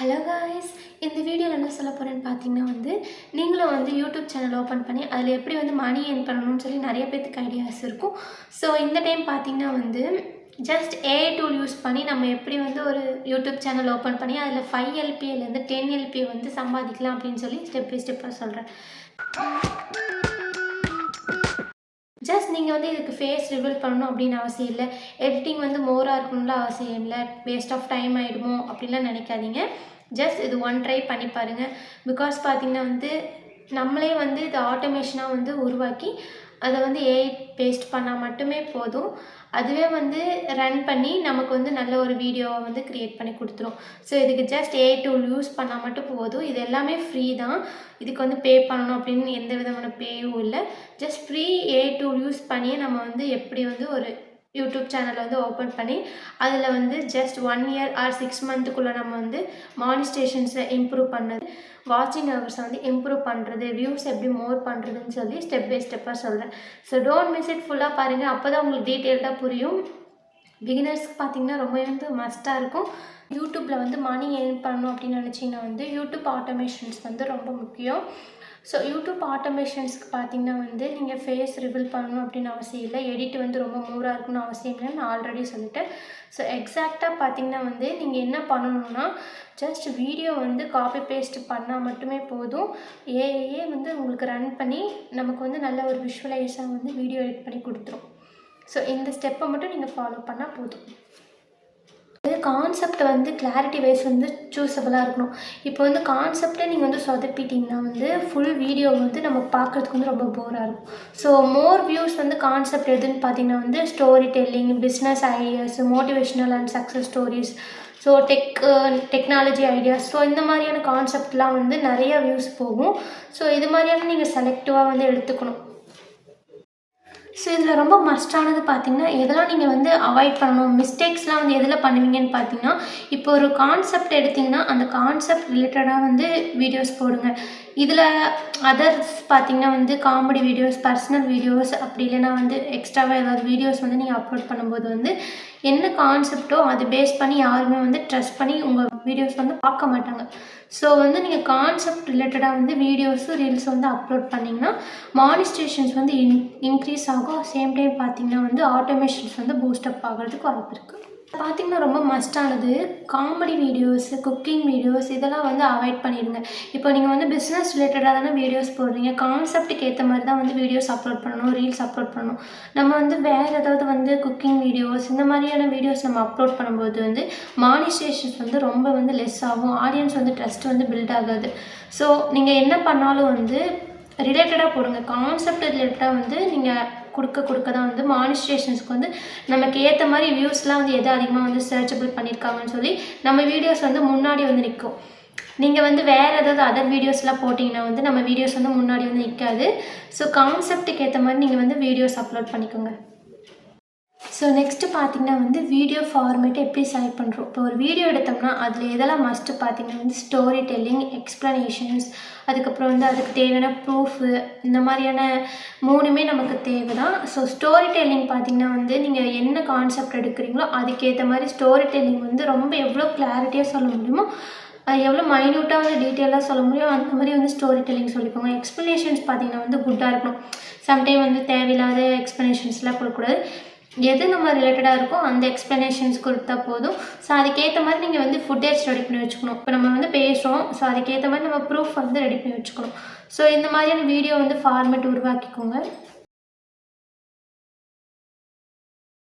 Hello guys இந்த வீடியோவில் என்ன சொல்ல போகிறேன்னு பார்த்தீங்கன்னா வந்து நீங்களும் வந்து யூடியூப் சேனல் ஓப்பன் பண்ணி அதில் எப்படி வந்து மணி ஏர்ன் பண்ணணும்னு சொல்லி நிறைய பேர்த்துக்கு ஐடியாஸ் இருக்கும். ஸோ இந்த டைம் பார்த்தீங்கன்னா வந்து ஜஸ்ட் ஏஐ டூல் யூஸ் பண்ணி நம்ம எப்படி வந்து ஒரு யூடியூப் சேனல் ஓப்பன் பண்ணி அதில் ஃபைவ் எல்பியிலேருந்து டென் எல்பிஏ வந்து சம்பாதிக்கலாம் அப்படின்னு சொல்லி ஸ்டெப் பை ஸ்டெப்பாக சொல்கிறேன் ஜஸ்ட் நீங்கள் வந்து இதுக்கு ஃபேஸ் ரிவீல் பண்ணணும் அப்படின்னு அவசியம் இல்லை. எடிட்டிங் வந்து மோராக இருக்கணும்ல அவசியம் இல்லை. வேஸ்ட் ஆஃப் டைம் ஆகிடுமோ அப்படின்லாம் நினைக்காதீங்க. ஜஸ்ட் இது ஒன் ட்ரை பண்ணி பாருங்கள் பிகாஸ் பார்த்திங்கன்னா வந்து நம்மளே வந்து இது ஆட்டோமேஷனாக வந்து உருவாக்கி அதை வந்து ஏஐ பேஸ்ட் பண்ணால் மட்டுமே போதும். அதுவே வந்து ரன் பண்ணி நமக்கு வந்து நல்ல ஒரு வீடியோவை வந்து க்ரியேட் பண்ணி கொடுத்துரும். ஸோ இதுக்கு ஜஸ்ட் ஏஐ டூல் யூஸ் பண்ணால் மட்டும் போதும். இது எல்லாமே ஃப்ரீ தான். இதுக்கு வந்து பே பண்ணணும் அப்படின்னு எந்த விதமான பேயும் இல்லை. Just free AI tool use பண்ணியே நம்ம வந்து எப்படி வந்து ஒரு யூடியூப் சேனலை வந்து ஓப்பன் பண்ணி அதில் வந்து just one year or six மந்த்துக்குள்ளே நம்ம வந்து மானிஸ்டேஷன்ஸை இம்ப்ரூவ் பண்ணது வாட்சிங் ஹவர்ஸை வந்து இம்ப்ரூவ் பண்ணுறது வியூஸ் எப்படி மோர் பண்ணுறதுன்னு சொல்லி ஸ்டெப் பை ஸ்டெப்பாக சொல்கிறேன் ஸோ டோன்ட் மிஸ் இட் ஃபுல்லாக பாருங்கள் அப்போ தான் உங்களுக்கு டீட்டெயில்டாக புரியும். பிகினர்ஸ்க்கு பார்த்தீங்கன்னா ரொம்ப வந்து மஸ்ட்டாக இருக்கும். யூடியூப்பில் வந்து மணி ஏர்ன் பண்ணணும் அப்படின்னு நினச்சிங்கன்னா வந்து யூடியூப் ஆட்டோமேஷன்ஸ் வந்து ரொம்ப முக்கியம். ஸோ யூடியூப் ஆட்டோமேஷன்ஸ்க்கு பார்த்தீங்கன்னா வந்து நீங்கள் ஃபேஸ் ரிவீல் பண்ணணும் அப்படின்னு அவசியம் இல்லை. எடிட் வந்து ரொம்ப மூராக இருக்கணும்னு அவசியம் இல்லை நான் ஆல்ரெடி சொல்லிட்டேன். ஸோ எக்ஸாக்டாக பார்த்தீங்கன்னா வந்து நீங்கள் என்ன பண்ணணும்னா ஜஸ்ட் வீடியோ வந்து காப்பி பேஸ்ட் பண்ணால் மட்டுமே போதும். ஏஏ வந்து உங்களுக்கு ரன் பண்ணி நமக்கு வந்து நல்ல ஒரு விஷுவலைஸாக வந்து வீடியோ எடிட் பண்ணி கொடுத்துரும். ஸோ இந்த ஸ்டெப்பை மட்டும் நீங்கள் ஃபாலோ பண்ணால் போதும். கான்செப்ட் வந்து கிளாரிட்டி வைஸ் வந்து சூஸபிளாக இருக்கணும். இப்போ வந்து கான்செப்டே நீங்கள் வந்து சொதப்பிட்டிங்கன்னா வந்து ஃபுல் வீடியோ வந்து நம்ம பார்க்குறதுக்கு வந்து ரொம்ப போராக இருக்கும். ஸோ மோர் வியூஸ் வந்து கான்செப்ட் எதுன்னு பார்த்தீங்கன்னா வந்து storytelling business ideas motivational and success stories so tech technology ideas so இந்த மாதிரியான கான்செப்ட்லாம் வந்து நிறைய வியூஸ் போகும். ஸோ இது மாதிரியான நீங்கள் செலக்டிவாக வந்து எடுத்துக்கணும். ஸோ இதில் ரொம்ப மஸ்டானது பார்த்திங்கன்னா எதெல்லாம் நீங்கள் வந்து அவாய்ட் பண்ணணும். மிஸ்டேக்ஸ்லாம் வந்து எதில் பண்ணுவீங்கன்னு பார்த்தீங்கன்னா இப்போ ஒரு கான்செப்ட் எடுத்திங்கன்னா அந்த கான்செப்ட் ரிலேட்டடாக வந்து வீடியோஸ் போடுங்க. இதில் அதர்ஸ் பார்த்தீங்கன்னா வந்து காமெடி வீடியோஸ் பர்சனல் வீடியோஸ் அப்படி இல்லைன்னா வந்து எக்ஸ்ட்ராவாக ஏதாவது வீடியோஸ் வந்து நீங்கள் அப்லோட் பண்ணும்போது வந்து என்ன கான்செப்டோ அது பேஸ் பண்ணி யாருமே வந்து ட்ரெஸ் பண்ணி உங்கள் வீடியோஸ் வந்து பார்க்க மாட்டாங்க. ஸோ வந்து நீங்கள் கான்செப்ட் ரிலேட்டடாக வந்து வீடியோஸும் ரீல்ஸ் வந்து அப்லோட் பண்ணிங்கன்னா மானிஸ்ட்ரேஷன்ஸ் வந்து இன் இன்க்ரீஸ் ஆகும். சேம் டைம் பார்த்தீங்கன்னா வந்து ஆட்டோமேஷன்ஸ் வந்து பூஸ்டப் ஆகிறதுக்கு வாய்ப்பு இருக்குது பார்த்திங்கன்னா ரொம்ப மஸ்டானது காமெடி வீடியோஸ் குக்கிங் வீடியோஸ் இதெல்லாம் வந்து அவாய்ட் பண்ணிடுங்க. இப்போ நீங்கள் வந்து பிஸ்னஸ் ரிலேட்டடாக தானே வீடியோஸ் போடுறீங்க. கான்செப்ட்டுக்கு ஏற்ற மாதிரி தான் வந்து வீடியோஸ் அப்லோட் பண்ணணும் ரீல்ஸ் அப்லோட் பண்ணணும். நம்ம வந்து வேறு ஏதாவது வந்து குக்கிங் வீடியோஸ் இந்த மாதிரியான வீடியோஸ் நம்ம அப்லோட் பண்ணும்போது வந்து மானிஸ்டேஷன்ஸ் வந்து ரொம்ப வந்து லெஸ் ஆகும். ஆடியன்ஸ் வந்து ட்ரஸ்ட் வந்து பில்ட் ஆகாது. ஸோ நீங்கள் என்ன பண்ணாலும் வந்து ரிலேட்டடாக போடுங்க. கான்செப்ட் ரிலேட்டடாக வந்து நீங்கள் கொடுக்க கொடுக்க தான் வந்து மானிஸ்ட்ரேஷன்ஸ்க்கு வந்து நமக்கு ஏற்ற மாதிரி வியூஸ்லாம் வந்து எது அதிகமாக வந்து சர்ச்சபிள் பண்ணியிருக்காங்கன்னு சொல்லி நம்ம வீடியோஸ் வந்து முன்னாடி வந்து நிற்கும். நீங்கள் வந்து வேறு ஏதாவது அதர் வீடியோஸ்லாம் போட்டிங்கன்னா வந்து நம்ம வீடியோஸ் வந்து முன்னாடி வந்து நிற்காது. ஸோ கான்செப்ட்டுக்கு ஏற்ற மாதிரி நீங்கள் வந்து வீடியோஸ் அப்லோட் பண்ணிக்கோங்க. ஸோ நெக்ஸ்ட்டு பார்த்தீங்கன்னா வந்து வீடியோ ஃபார்மேட்டை எப்படி செலக்ட் பண்ணுறோம் இப்போ ஒரு வீடியோ எடுத்தோம்னா அதில் எதெல்லாம் மஸ்ட்டு பார்த்தீங்கன்னா வந்து ஸ்டோரி டெல்லிங் எக்ஸ்ப்ளனேஷன்ஸ் அதுக்கப்புறம் வந்து அதுக்கு தேவையான ப்ரூஃபு இந்த மாதிரியான மூணுமே நமக்கு தேவை தான் ஸோ ஸ்டோரி டெல்லிங் பார்த்தீங்கன்னா வந்து நீங்கள் என்ன கான்செப்ட் எடுக்கிறீங்களோ அதுக்கேற்ற மாதிரி ஸ்டோரி டெல்லிங் வந்து ரொம்ப எவ்வளோ கிளாரிட்டியாக சொல்ல முடியுமோ அது எவ்வளோ மைன்யூட்டாக வந்து டீட்டெயிலாக சொல்ல முடியும் அந்த மாதிரி வந்து ஸ்டோரி டெல்லிங் சொல்லிக்கோங்க. எக்ஸ்ப்ளனேஷன்ஸ் பார்த்திங்கன்னா வந்து குட்டாக இருக்கணும். சம்டைம் வந்து தேவையில்லாத எக்ஸ்ப்ளனேஷன்ஸ்லாம் கொடுக்கக்கூடாது. எது நம்ம ரிலேட்டடாக இருக்கோ அந்த எக்ஸ்ப்ளனேஷன்ஸ் கொடுத்தா போதும். ஸோ அதுக்கேற்ற மாதிரி நீங்கள் வந்து ஃபுட்டேஜ் ரெடி பண்ணி வச்சுக்கணும். இப்போ நம்ம வந்து பேசுகிறோம் ஸோ அதுக்கேற்ற மாதிரி நம்ம ப்ரூஃப் வந்து ரெடி பண்ணி வச்சுக்கணும். ஸோ இந்த மாதிரியான வீடியோ வந்து ஃபார்மேட் உருவாக்கிக்கோங்க.